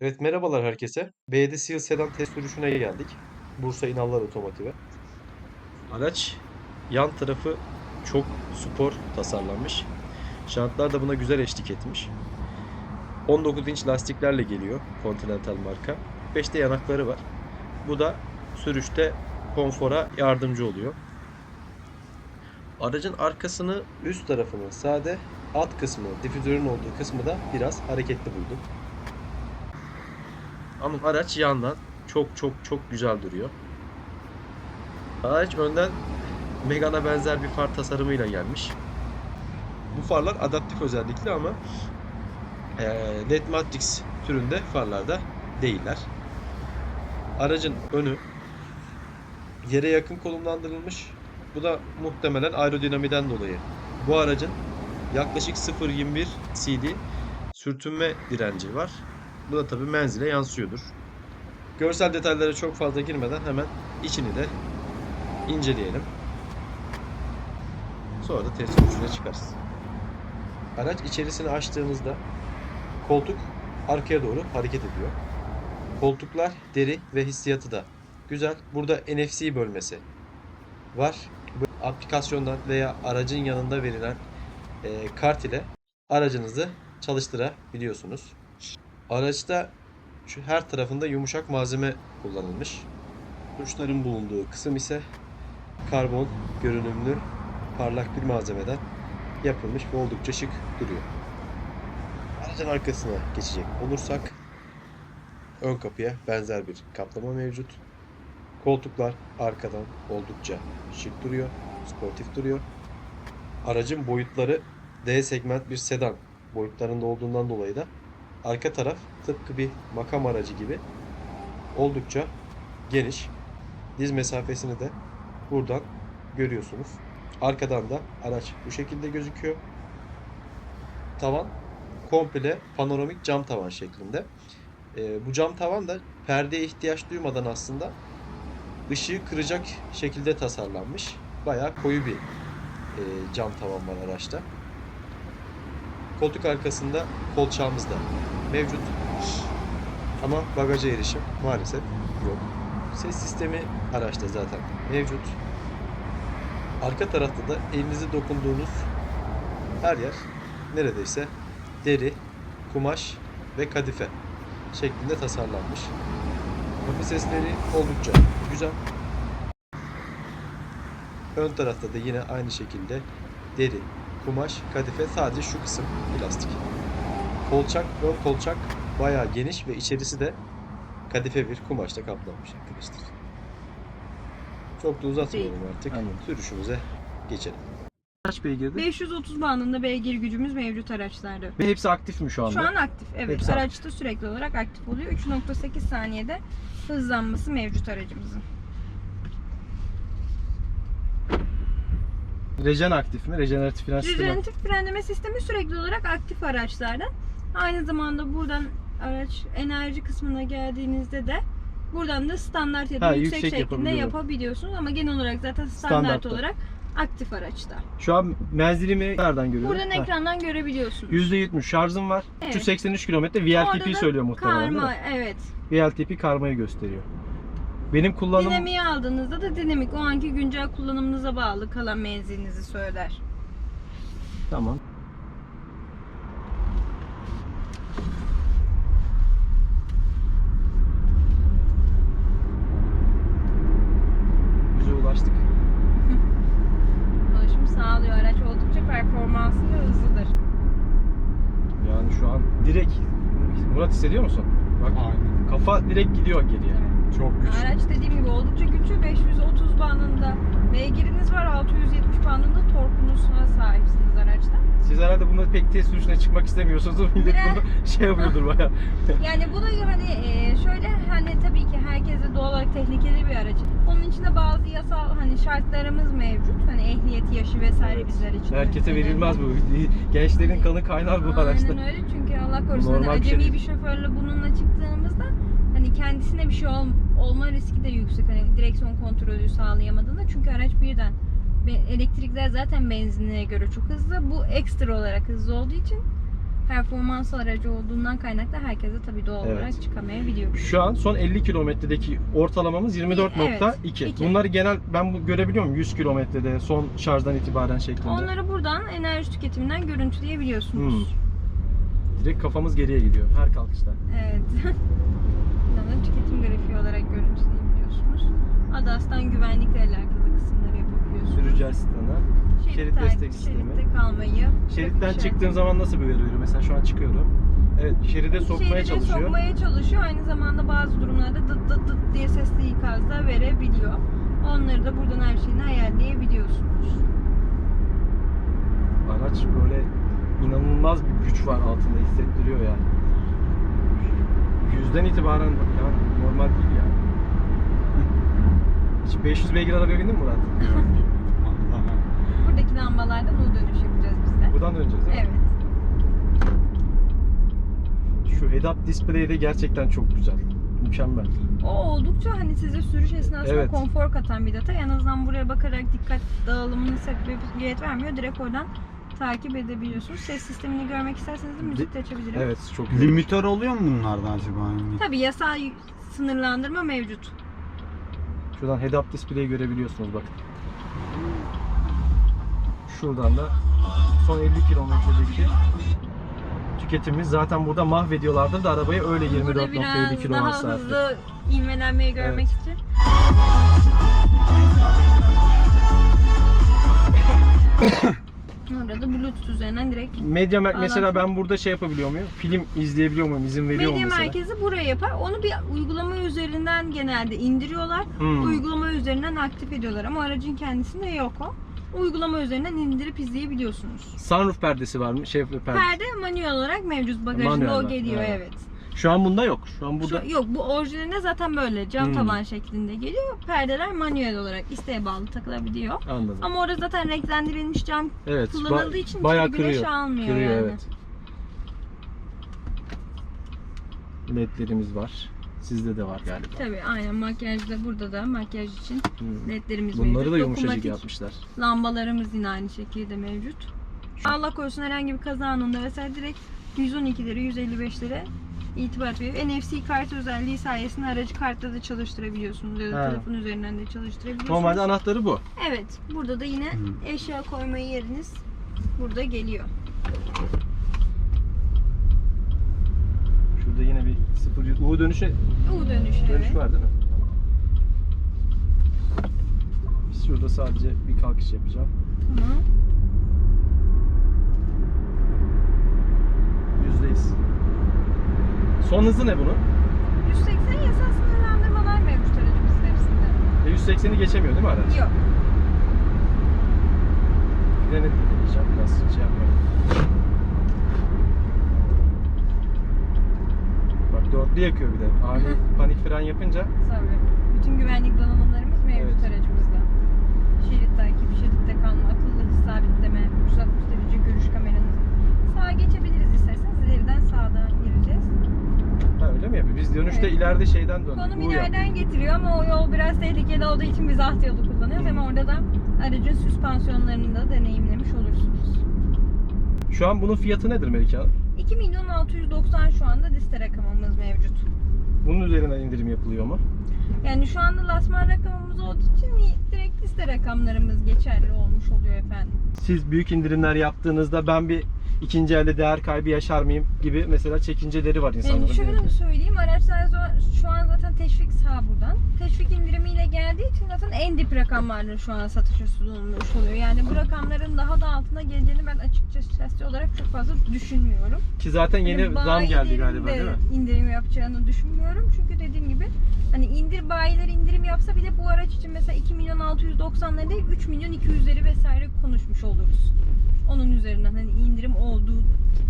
Evet merhabalar herkese. BD Seal Sedan test sürüşüne geldik. Bursa İnallar Otomotiv'e. Araç yan tarafı çok spor tasarlanmış. Jantlar da buna güzel eşlik etmiş. 19 inç lastiklerle geliyor Continental marka. 5'te yanakları var. Bu da sürüşte konfora yardımcı oluyor. Aracın arkasını üst tarafını sade, alt kısmı, difüzörün olduğu kısmı da biraz hareketli buldum. Ama araç yandan çok çok çok güzel duruyor. Araç önden Megane'a benzer bir far tasarımıyla gelmiş. Bu farlar adaptif özellikli ama eee, LED Matrix türünde farlarda değiller. Aracın önü yere yakın konumlandırılmış. Bu da muhtemelen aerodinamiden dolayı. Bu aracın yaklaşık 0.21 CD sürtünme direnci var. Bu da tabii menzile yansıyordur. Görsel detaylara çok fazla girmeden hemen içini de inceleyelim. Sonra da test sürüşüne çıkarız. Araç içerisini açtığımızda koltuk arkaya doğru hareket ediyor. Koltuklar deri ve hissiyatı da güzel. Burada NFC bölmesi var. Bu aplikasyondan veya aracın yanında verilen e, kart ile aracınızı çalıştırabiliyorsunuz. Araçta şu her tarafında yumuşak malzeme kullanılmış. Tuşların bulunduğu kısım ise karbon görünümlü parlak bir malzemeden yapılmış ve oldukça şık duruyor. Aracın arkasına geçecek olursak ön kapıya benzer bir kaplama mevcut. Koltuklar arkadan oldukça şık duruyor, sportif duruyor. Aracın boyutları D segment bir sedan boyutlarında olduğundan dolayı da arka taraf tıpkı bir makam aracı gibi oldukça geniş. Diz mesafesini de buradan görüyorsunuz. Arkadan da araç bu şekilde gözüküyor. Tavan komple panoramik cam tavan şeklinde. Ee, bu cam tavan da perdeye ihtiyaç duymadan aslında ışığı kıracak şekilde tasarlanmış. Bayağı koyu bir e, cam tavan var araçta. Koltuk arkasında kolçağımız da mevcut. Ama bagaja erişim maalesef yok. Ses sistemi araçta zaten mevcut. Arka tarafta da elinizi dokunduğunuz her yer neredeyse deri, kumaş ve kadife şeklinde tasarlanmış. Kapı sesleri oldukça güzel. Ön tarafta da yine aynı şekilde deri, kumaş, kadife sadece şu kısım plastik. Kolçak, ön kolçak bayağı geniş ve içerisi de kadife bir kumaşla kaplanmış arkadaşlar. Çok da uzatmayalım artık. Aynen. Sürüşümüze geçelim. Kaç beygirdi? 530 bandında beygir gücümüz mevcut araçlarda. Ve hepsi aktif mi şu anda? Şu an aktif. Evet. Hepsi aktif. Araçta sürekli olarak aktif oluyor. 3.8 saniyede hızlanması mevcut aracımızın. Rejen aktif mi? Rejeneratif fren sistemi. Rejeneratif frenleme sistemi sürekli olarak aktif araçlarda. Aynı zamanda buradan araç enerji kısmına geldiğinizde de buradan da standart ya da Ha, yüksek, yüksek şeklinde yapabiliyorum. yapabiliyorsunuz ama genel olarak zaten standart Standartta. olarak aktif araçta. Şu an menzilimi nereden görüyorum? Buradan Ha, ekrandan görebiliyorsunuz. %70 şarjım var. Evet. 383 kilometre Orada VLTP da söylüyor muhtemelen değil Karma mi? evet. VLTP karmayı gösteriyor. Benim kullanım Dinamiği aldığınızda da dinamik o anki güncel kullanımınıza bağlı kalan menzilinizi söyler. tamam. Güzel ulaştık. Ulaşım sağlıyor. Araç oldukça performanslı ve hızlıdır. Yani şu an direkt Murat hissediyor musun? Bak kafa direkt gidiyor geriye. Çok güçlü. Araç dediğim gibi oldukça güçlü. 530 bandında beygiriniz var. 670 bandında torkunuzuna sahipsiniz araçta. Siz herhalde bunları pek test sürüşüne çıkmak istemiyorsunuz. Millet Biraz- bunu şey yapıyordur baya. Yani bu da hani e, şöyle hani tabii ki herkese doğal olarak tehlikeli bir araç. Onun içinde bazı yasal hani şartlarımız mevcut. Hani ehliyet yaşı vesaire bizler için. Herkese önemli. verilmez bu. Gençlerin kanı kaynar bu araçta. Aynen öyle çünkü Allah korusun hani Normal bir şey acemi bir şoförle bununla çıktığımızda hani kendisine bir şey ol- olma riski de yüksek. Hani direksiyon kontrolü sağlayamadığında çünkü araç birden elektrikler zaten benzinliğe göre çok hızlı. Bu ekstra olarak hızlı olduğu için performans aracı olduğundan kaynaklı herkese tabii doğal Evet. olarak çıkamayabiliyor. Şu an son 50 kilometredeki ortalamamız 24.2. Evet. Bunları genel ben bu görebiliyor muyum? 100 kilometrede son şarjdan itibaren şeklinde. Onları buradan enerji tüketiminden görüntüleyebiliyorsunuz. Hmm. Direkt kafamız geriye gidiyor her kalkışta. Evet. Da tüketim grafiği olarak görüntüleyebiliyorsunuz. ADAS'tan güvenlikle alakalı kısımları yapabiliyorsunuz. Sürücü asistanı. şerit ter- destek sistemi. Şeritte kalmayı. Şeritten çıktığım zaman nasıl bir uyarı veriyor? Mesela şu an çıkıyorum. Evet, şeride sokmaya Şeride çalışıyor. sokmaya çalışıyor. Aynı zamanda bazı durumlarda dıt dıt dıt diye sesli ikaz da verebiliyor. Onları da buradan her şeyini ayarlayabiliyorsunuz. Araç böyle inanılmaz bir güç var altında hissettiriyor yani. Yüzden itibaren yani normal değil ya. Hiç 500 beygir arabaya bindin mi Murat? Buradaki lambalardan U dönüş yapacağız biz de. Buradan döneceğiz değil mi? Evet. Şu head-up display de gerçekten çok güzel. Mükemmel. O oldukça hani size sürüş esnasında Evet. konfor katan bir detay. En azından buraya bakarak dikkat dağılımını sebebiyet vermiyor. Direkt oradan takip edebiliyorsunuz. Ses sistemini görmek isterseniz de müzik de açabilirim. Evet çok güzel. Limitör oluyor mu bunlarda acaba? Yani? Tabii yasal sınırlandırma mevcut. Şuradan head-up display'i görebiliyorsunuz bakın. Şuradan da son 50 kilometredeki tüketimimiz zaten burada mahvediyorlardı da arabayı öyle Burada 24.7 biraz kWh daha saatte. hızlı ivmelenmeyi görmek için. Orada Bluetooth üzerinden direkt Medya mer- mesela ben burada şey yapabiliyor muyum? Film izleyebiliyor muyum? İzin veriyor mu medya mesela? merkezi buraya yapar. Onu bir uygulama üzerinden genelde indiriyorlar. Hmm. Uygulama üzerinden aktif ediyorlar ama aracın kendisinde yok o. Uygulama üzerinden indirip izleyebiliyorsunuz. Sunroof perdesi var mı? Şey perde. Perde manuel olarak mevcut bagajında Manuel o geliyor evet. evet. Şu an bunda yok. Şu an burada Şu, yok bu orijinalinde zaten böyle cam Hmm. taban şeklinde geliyor. Perdeler manuel olarak isteğe bağlı takılabiliyor. anladım. Ama orada zaten renklendirilmiş cam evet. kullanıldığı için bayağı güneş kırıyor. almıyor Kırıyor yani. evet. LED'lerimiz var. Sizde de var galiba. Tabii aynen makyajda burada da makyaj için Hmm. ledlerimiz Bunları mevcut. da yumuşacık yapmışlar. lambalarımız yine aynı şekilde mevcut. Allah korusun herhangi bir kaza anında vesaire direkt 112'lere 155'lere itibat veriyor. NFC kart özelliği sayesinde aracı kartla da çalıştırabiliyorsunuz ya da telefon üzerinden de çalıştırabiliyorsunuz. Normalde anahtarı bu. Evet. Burada da yine Hı. eşya koyma yeriniz burada geliyor. Şurada yine bir 0 U dönüşe U dönüş dönüş evet. var değil mi? Biz şurada sadece bir kalkış yapacağım. Tamam. Yüzdeyiz. Son hızı ne bunun? 180 yasal sınırlandırmalar mevcut aracımızın hepsinde. E 180'i geçemiyor değil mi araç? Yok. Frene deneyeceğim. Biraz şey yapmayın. Bak dörtlü yakıyor bir de. Ani panik fren yapınca Tabii. Bütün güvenlik donanımlarımız mevcut Evet. aracımızda. Şerit takibi, şeritte kalma, akıllı hız sabitleme, 360 derece görüş kameranız. Sağa geçebiliriz isterseniz. İleriden sağdan gireceğiz. ha, öyle mi yapıyor? Biz dönüşte ileride şeyden döndük. Konum ileriden getiriyor ama o yol biraz tehlikeli olduğu için biz alt yolu kullanıyoruz. Ama orada da aracın süspansiyonlarını da deneyimlemiş olursunuz. Şu an bunun fiyatı nedir Melike Hanım? 2 milyon 690 şu anda liste rakamımız mevcut. Bunun üzerinden indirim yapılıyor mu? Yani şu anda lasman rakamımız olduğu için direkt liste rakamlarımız geçerli olmuş oluyor efendim. Siz büyük indirimler yaptığınızda ben bir ikinci elde değer kaybı yaşar mıyım gibi mesela çekinceleri var insanların. Yani şöyle genelde. söyleyeyim araçlar şu an zaten teşvik sağ buradan. Teşvik indirimiyle geldiği için zaten en dip rakamlarla şu an satışa sunulmuş oluyor. Yani bu rakamların daha da altına geleceğini ben açıkçası olarak çok fazla düşünmüyorum. Ki zaten yeni Hani zam geldi galiba de değil mi? indirim yapacağını düşünmüyorum. Çünkü dediğim gibi hani indir bayiler indirim yapsa bile bu araç için mesela 2 milyon 690'ları değil 3 milyon 200'leri vesaire konuşmuş oluruz. Onun üzerinden hani indirim olduğu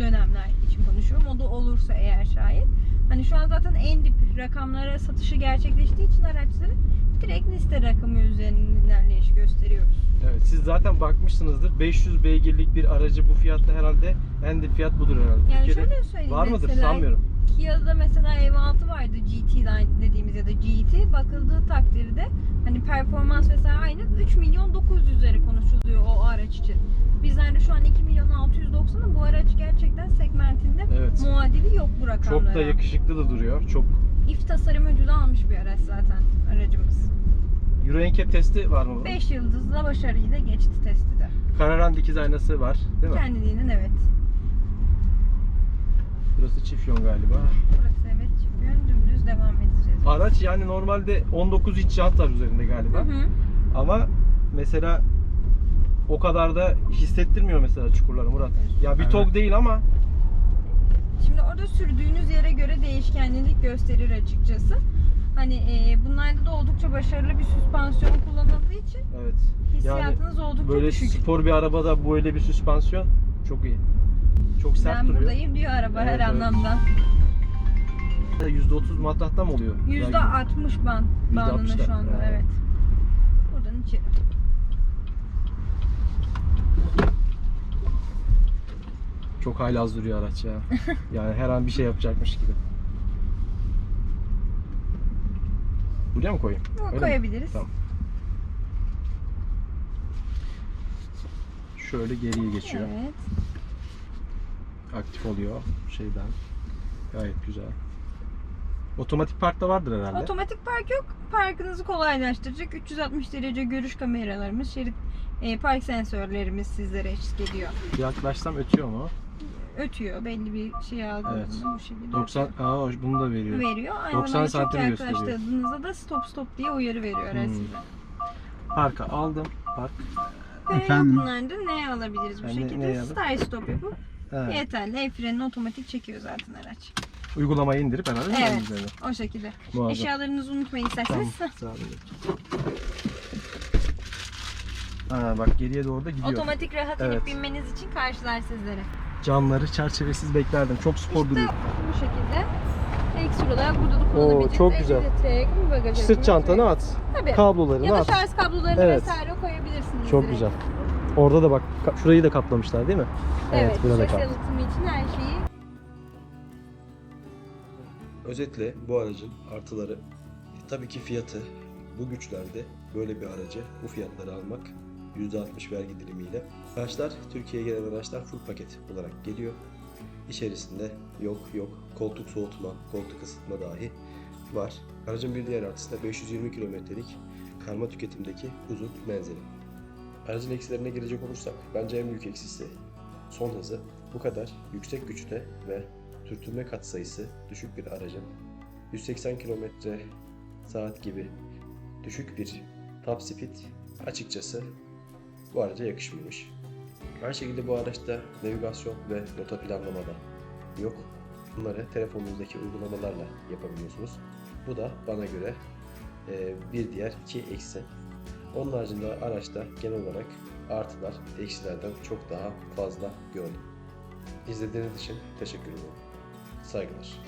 dönemler için konuşuyorum. O da olursa eğer şayet. Hani şu an zaten en dip rakamlara satışı gerçekleştiği için araçları direkt liste rakamı üzerinden ilerleyiş gösteriyoruz. Evet siz zaten bakmışsınızdır. 500 beygirlik bir aracı bu fiyatta herhalde en dip fiyat budur herhalde. Yani Türkiye'de şöyle söyleyeyim var mıdır sanmıyorum. Kia'da mesela EV6 vardı GT line dediğimiz ya da GT bakıldığı takdirde hani performans vesaire aynı 3 milyon 900 üzeri konuşuluyor o araç için. Bizlerde şu an 2 milyon 690'ı bu araç gerçekten segmentinde Evet. muadili yok bu rakamlara. Çok da yakışıklı da duruyor. Çok İF tasarım ödülü almış bir araç zaten aracımız. Euro NCAP testi var mı? bunun? 5 yıldızla başarıyla geçti testi de. Kararan dikiz aynası var değil mi? Kendiliğinden evet. Burası çift yön galiba. Burası evet çift yön dümdüz devam edeceğiz. Araç yani normalde 19 inç jant var üzerinde galiba. Hı hı. Ama mesela o kadar da hissettirmiyor mesela çukurları Murat. Ya bir Evet. tok değil ama Şimdi orada sürdüğünüz yere göre değişkenlik gösterir açıkçası. Hani e, bunlarda da oldukça başarılı bir süspansiyon kullanıldığı için evet. hissiyatınız oldukça Böyle düşük. spor bir arabada böyle bir süspansiyon çok iyi. Çok sert Ben duruyor. buradayım diyor araba Evet, her evet. anlamda. %30 matahta mı oluyor? Yüzde Yani 60 ban, bandında %60'da. şu anda Ha. evet. Buradan içeri. Çok haylaz duruyor araç ya. yani her an bir şey yapacakmış gibi. Buraya mı koyayım? Öyle mi? koyabiliriz. Tamam. Şöyle geriye geçiyor. Evet. Aktif oluyor şeyden. Gayet güzel. Otomatik parkta vardır herhalde. Otomatik park yok. Parkınızı kolaylaştıracak 360 derece görüş kameralarımız, şerit e, park sensörlerimiz sizlere eşlik ediyor. Yaklaşsam ötüyor mu? Ötüyor belli bir şey aldığınızda Evet. bu şekilde 90 ötüyor. Aa bunu da veriyor. veriyor. Aynı 90 zamanda çok santim gösteriyor. yaklaştırdığınızda da stop stop diye uyarı veriyor Hmm. size. Parka aldım. Park. Ve Efendim? bunlarda ne alabiliriz bu Yani ne- şekilde? ne alalım? Start stop yapıp He. yeterli. El frenini otomatik çekiyor zaten araç. Uygulamayı indirip herhalde Evet. üzerine? O şekilde. Muazzam. Eşyalarınızı unutmayın Tamam. isterseniz. Sağ olun. Ha bak geriye doğru da gidiyor. Otomatik rahat Evet. inip binmeniz için karşılar sizlere. Camları çerçevesiz beklerdim. Çok spor İşte duruyor. bu şekilde. Ekstra olarak burada da kullanabileceğiniz çok 50 güzel. Sırt çantanı at. Tabii. Kablolarını Ya da at. şarj kablolarını Evet. vesaire koyabilirsiniz. Çok direkt. güzel. Orada da bak şurayı da kaplamışlar değil mi? Evet, burada ses kap. yalıtımı için her şeyi Özetle bu aracın artıları e, tabii ki fiyatı bu güçlerde böyle bir aracı bu fiyatları almak %60 vergi dilimiyle. Araçlar Türkiye'ye gelen araçlar full paket olarak geliyor. İçerisinde yok yok koltuk soğutma, koltuk ısıtma dahi var. Aracın bir diğer artısı da 520 kilometrelik karma tüketimdeki uzun menzili. Aracın eksilerine gelecek olursak bence en büyük eksisi son hızı. Bu kadar yüksek güçte ve sürtünme katsayısı düşük bir aracın 180 km saat gibi düşük bir top speed açıkçası bu araca yakışmamış. Aynı şekilde bu araçta navigasyon ve rota planlamada yok. Bunları telefonunuzdaki uygulamalarla yapabiliyorsunuz. Bu da bana göre bir diğer iki eksi. Onun haricinde araçta genel olarak artılar eksilerden çok daha fazla gördüm. İzlediğiniz için teşekkür ederim. Saygılar.